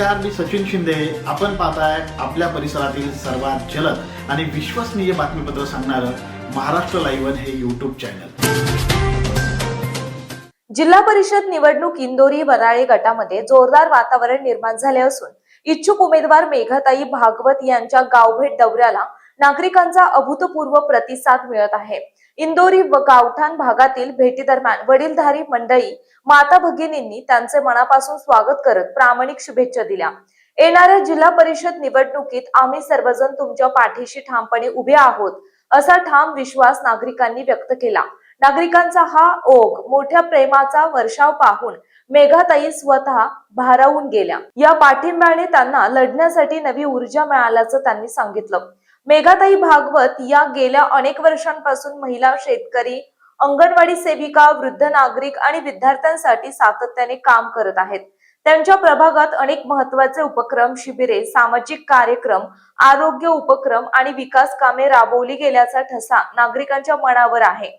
नमस्कार मी सचिन शिंदे. आपण पाहताय आपल्या परिसरातील सर्वात जलद आणि विश्वसनीय बातमीपत्र सांगणारं महाराष्ट्र लाईव्ह हे युट्यूब चॅनल जिल्हा परिषद निवडणूक इंदोरी वराळे गटामध्ये जोरदार वातावरण निर्माण झाले असून इच्छुक उमेदवार मेघाताई भागवत यांच्या गावभेट दौऱ्याला नागरिकांचा अभूतपूर्व प्रतिसाद मिळत आहे. इंदोरी व गावठाण भागातील भेटीदरम्यान वडीलधारी मंडळी माता भगिनींनी त्यांचे मनापासून स्वागत करत प्रामाणिक शुभेच्छा दिल्या. येणाऱ्या जिल्हा परिषद निवडणुकीत आम्ही सर्वजण तुमच्या पाठीशी ठामपणे उभे आहोत असा ठाम विश्वास नागरिकांनी व्यक्त केला. नागरिकांचा हा ओघ मोठ्या प्रेमाचा वर्षाव पाहून मेघाताई स्वतः भारावून गेल्या. या पाठिंब्याने त्यांना लढण्यासाठी नवी ऊर्जा मिळाल्याचं त्यांनी सांगितलं. मेघाताई भागवत या गेल्या अनेक वर्षांपासून महिला शेतकरी अंगणवाडी सेविका वृद्ध नागरिक आणि विद्यार्थ्यांसाठी सातत्याने काम करत आहेत. त्यांच्या प्रभागात अनेक महत्त्वाचे उपक्रम शिबिरे सामाजिक कार्यक्रम आरोग्य उपक्रम आणि विकास कामे राबवली गेल्याचा ठसा नागरिकांच्या मनावर आहे.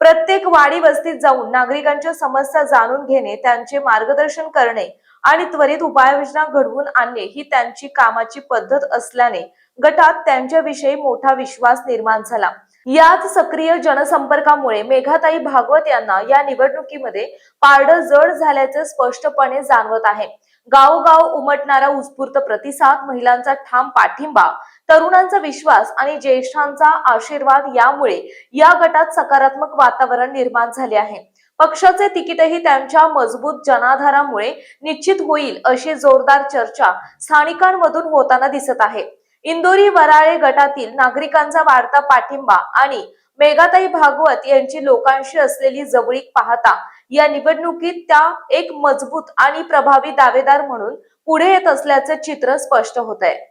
प्रत्येक वाडी वस्तीत जाऊन नागरिकांच्या समस्या जाणून घेणे त्यांचे मार्गदर्शन करणे आणि त्वरित उपाययोजना घडवून आणणे ही त्यांची कामाची पद्धत असल्याने गटात त्यांच्याविषयी मोठा विश्वास निर्माण झाला. याच सक्रिय जनसंपर्कामुळे मेघाताई भागवत यांना या निवडणुकीमध्ये पारड जड झाल्याचे स्पष्टपणे जाणवत आहे. गावोगाव उमटणारा उत्स्फूर्त प्रतिसाद महिलांचा ठाम पाठिंबा तरुणांचा विश्वास आणि ज्येष्ठांचा आशीर्वाद यामुळे या गटात सकारात्मक वातावरण निर्माण झाले आहे. पक्षाचे तिकीटही त्यांच्या मजबूत जनाधारामुळे निश्चित होईल अशी जोरदार चर्चा स्थानिकांमधून होताना दिसत आहे. इंदोरी वराळे गटातील नागरिकांचा वाढता पाठिंबा आणि मेघाताई भागवत यांची लोकांशी असलेली जवळीक पाहता या निवडणुकीत त्या एक मजबूत आणि प्रभावी दावेदार म्हणून पुढे येत असल्याचे चित्र स्पष्ट होत आहे